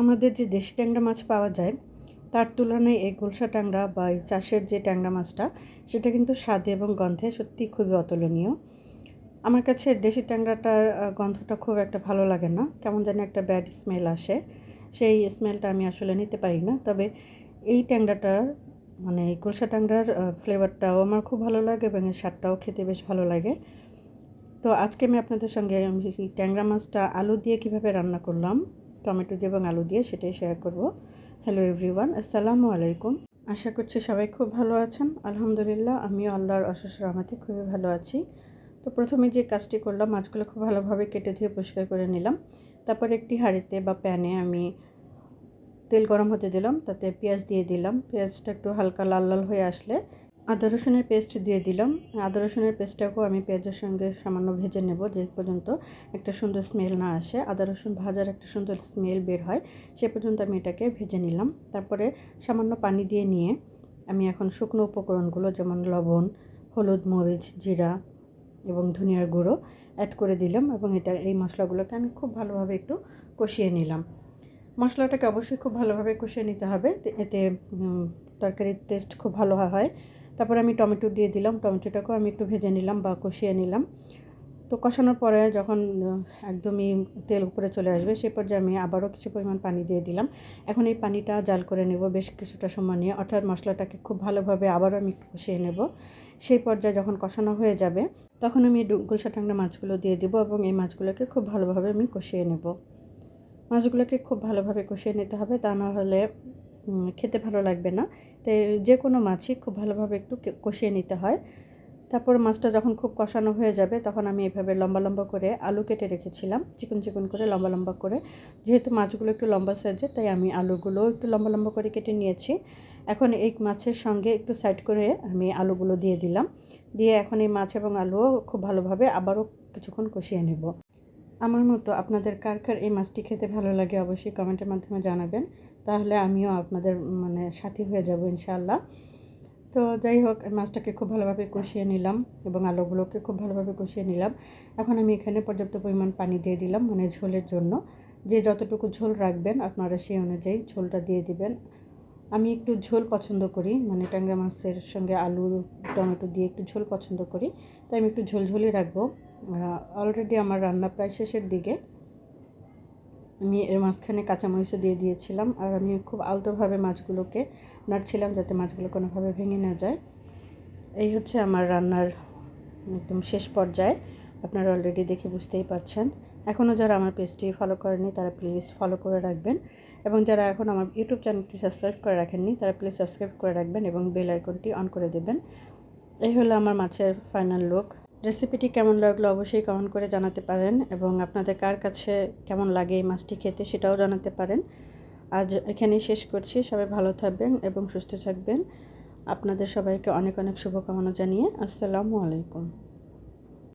আমাদের যে দেশি ট্যাংরা মাছ পাওয়া যায়, তার তুলনায় এই গুলশা ট্যাংরা বা এই চাষের যে ট্যাংরা মাছটা, সেটা কিন্তু স্বাদে এবং গন্ধে সত্যি খুবই অতুলনীয়। আমার কাছে দেশি ট্যাংরাটার গন্ধটা খুব একটা ভালো লাগে না। কেমন জানি একটা ব্যাড স্মেল আসে। সেই স্মেলটা আমি আসলে নিতে পারি না। তবে এই ট্যাংরাটার মানে এই গুলশা ট্যাংরার ফ্লেভারটাও আমার খুব ভালো লাগে এবং এর স্বাদটাও খেতে বেশ ভালো লাগে। তো আজকে আমি আপনাদের সঙ্গে ট্যাংরা মাছটা আলু দিয়ে কীভাবে রান্না করলাম টমেটো দিয়ে এবং আলু দিয়ে সেটাই শেয়ার করব। হ্যালো এভরিওয়ান আসসালামু আলাইকুম। আশা করছি সবাই খুব ভালো আছেন। আলহামদুলিল্লাহ, আমিও আল্লাহর অশেষ রহমতে খুবই ভালো আছি। তো প্রথমে যে কাজটি করলাম, মাছগুলো খুব ভালোভাবে কেটে ধুয়ে পরিষ্কার করে নিলাম। তারপর একটি হাঁড়িতে বা প্যানে আমি তেল গরম হতে দিলাম, তাতে পেঁয়াজ দিয়ে দিলাম। পেঁয়াজটা একটু হালকা লাল লাল হয়ে আসলে আদা রসুনের পেস্ট দিয়ে দিলাম। আদা রসুনের পেস্টটাকেও আমি পেঁয়াজের সঙ্গে সামান্য ভেজে নেব যে পর্যন্ত একটা সুন্দর স্মেল না আসে। আদা রসুন ভাজার একটা সুন্দর স্মেল বের হয়, সে পর্যন্ত আমি এটাকে ভেজে নিলাম। তারপরে সামান্য পানি দিয়ে নিয়ে আমি এখন শুকনো উপকরণগুলো যেমন লবণ, হলুদ, মরিচ, জিরা এবং ধনিয়ার গুঁড়ো অ্যাড করে দিলাম এবং এটা, এই মশলাগুলোকে আমি খুব ভালোভাবে একটু কষিয়ে নিলাম। মশলাটাকে অবশ্যই খুব ভালোভাবে কষিয়ে নিতে হবে। এতে তরকারির টেস্ট খুব ভালো হয়। তারপরে আমি টমেটো দিয়ে দিলাম, টমেটোটাকেও আমি একটু ভেজে নিলাম বা কষিয়ে নিলাম। তো কষানোর পরে যখন একদমই তেল উপরে চলে আসবে সেই পর্যায়ে আমি আবারও কিছু পরিমাণ পানি দিয়ে দিলাম। এখন এই পানিটা জাল করে নেব বেশ কিছুটা সময় নিয়ে, অর্থাৎ মশলাটাকে খুব ভালোভাবে আবারও আমি একটু কষিয়ে নেব। সেই পর্যায়ে যখন কষানো হয়ে যাবে, তখন আমি গুলশা টাংরা মাছগুলো দিয়ে দেবো এবং এই মাছগুলোকে খুব ভালোভাবে আমি কষিয়ে নেব। মাছগুলোকে খুব ভালোভাবে কষিয়ে নিতে হবে, তা না হলে খেতে ভালো লাগবে না। তাই যে কোনো মাছই খুব ভালোভাবে একটু কষিয়ে নিতে হয়। তারপর মাছটা যখন খুব কষানো হয়ে যাবে, তখন আমি এভাবে লম্বা লম্বা করে আলু কেটে রেখেছিলাম, চিকন চিকন করে লম্বা লম্বা করে। যেহেতু মাছগুলো একটু লম্বা সাইজের, তাই আমি আলুগুলো একটু লম্বা লম্বা করে কেটে নিয়েছি। এখন এই মাছের সঙ্গে একটু সাইড করে আমি আলুগুলো দিয়ে দিলাম। দিয়ে এখন এই মাছ এবং আলুও খুব ভালোভাবে আবারও কিছুক্ষণ কষিয়ে নেব। আমার মতো আপনাদের কার কার এই মাছটি খেতে ভালো লাগে অবশ্যই কমেন্টের মাধ্যমে জানাবেন। তাহলে আমিও আপনাদের মানে সাথী হয়ে যাব ইনশাআল্লাহ। তো যাই হোক, এই মাছটাকে খুব ভালোভাবে কষিয়ে নিলাম এবং আলুগুলোকে খুব ভালোভাবে কষিয়ে নিলাম। এখন আমি এখানে পর্যাপ্ত পরিমাণ পানি দিয়ে দিলাম মানে ঝোলের জন্য। যে যতটুকু ঝোল রাখবেন আপনারা সেই অনুযায়ী ঝোলটা দিয়ে দিবেন। আমি একটু ঝোল পছন্দ করি মানে ট্যাংরা মাছের সঙ্গে আলু, টমেটো দিয়ে একটু ঝোল পছন্দ করি। তাই আমি একটু ঝোলঝোলই রাখব। অলরেডি আমার রান্না প্রায় শেষের দিকে। আমি এর মাঝখানে কাঁচামরিচও দিয়ে দিয়েছিলাম আর আমি খুব আলতোভাবে মাছগুলোকে নাড়ছিলাম যাতে মাছগুলো কোনোভাবে ভেঙে না যায়। এই হচ্ছে আমার রান্নার একদম শেষ পর্যায়ে। আপনারা অলরেডি দেখে বুঝতেই পারছেন। এখনও যারা আমার পেজটি ফলো করেনি, তারা প্লিজ ফলো করে রাখবেন এবং যারা এখন আমার ইউটিউব চ্যানেলটি সাবস্ক্রাইব করে রাখেননি, তারা প্লিজ সাবস্ক্রাইব করে রাখবেন এবং বেল আইকনটি অন করে দেবেন। এই হলো আমার মাছের ফাইনাল লুক রেসিপিটি কেমন লাগল অবশ্যই কমেন্ট করে জানাতে পারেন এবং আপনাদের কার কাছে কেমন লাগে এই মাছটি খেতে সেটাও জানাতে পারেন। আজ এখানেই শেষ করছি। সবাই ভালো থাকবেন এবং সুস্থ থাকবেন। আপনাদের সবাইকে অনেক অনেক শুভকামনা জানিয়ে আসসালামু আলাইকুম।